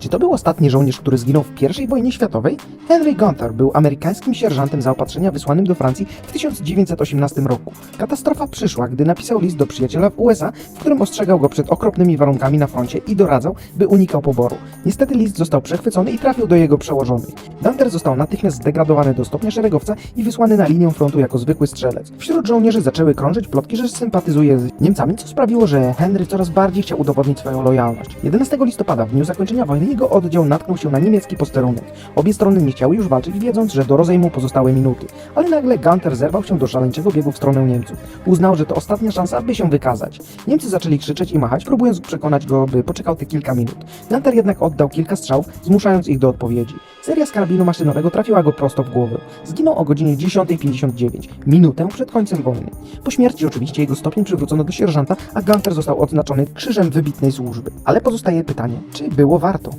Czy to był ostatni żołnierz, który zginął w I wojnie światowej? Henry Gunther był amerykańskim sierżantem zaopatrzenia wysłanym do Francji w 1918 roku. Katastrofa przyszła, gdy napisał list do przyjaciela w USA, w którym ostrzegał go przed okropnymi warunkami na froncie i doradzał, by unikał poboru. Niestety list został przechwycony i trafił do jego przełożonych. Gunther został natychmiast zdegradowany do stopnia szeregowca i wysłany na linię frontu jako zwykły strzelec. Wśród żołnierzy zaczęły krążyć plotki, że sympatyzuje z Niemcami, co sprawiło, że Henry coraz bardziej chciał udowodnić swoją lojalność. 11 listopada, w dniu zakończenia wojny, jego oddział natknął się na niemiecki posterunek. Obie strony nie chciały już walczyć, wiedząc, że do rozejmu pozostały minuty. Ale nagle Gunther zerwał się do szaleńczego biegu w stronę Niemców. Uznał, że to ostatnia szansa, by się wykazać. Niemcy zaczęli krzyczeć i machać, próbując przekonać go, by poczekał te kilka minut. Gunther jednak oddał kilka strzałów, zmuszając ich do odpowiedzi. Seria z karabinu maszynowego trafiła go prosto w głowę. Zginął o godzinie 10.59, minutę przed końcem wojny. Po śmierci oczywiście jego stopień przywrócono do sierżanta, a Gunther został odznaczony krzyżem wybitnej służby. Ale pozostaje pytanie, czy było warto?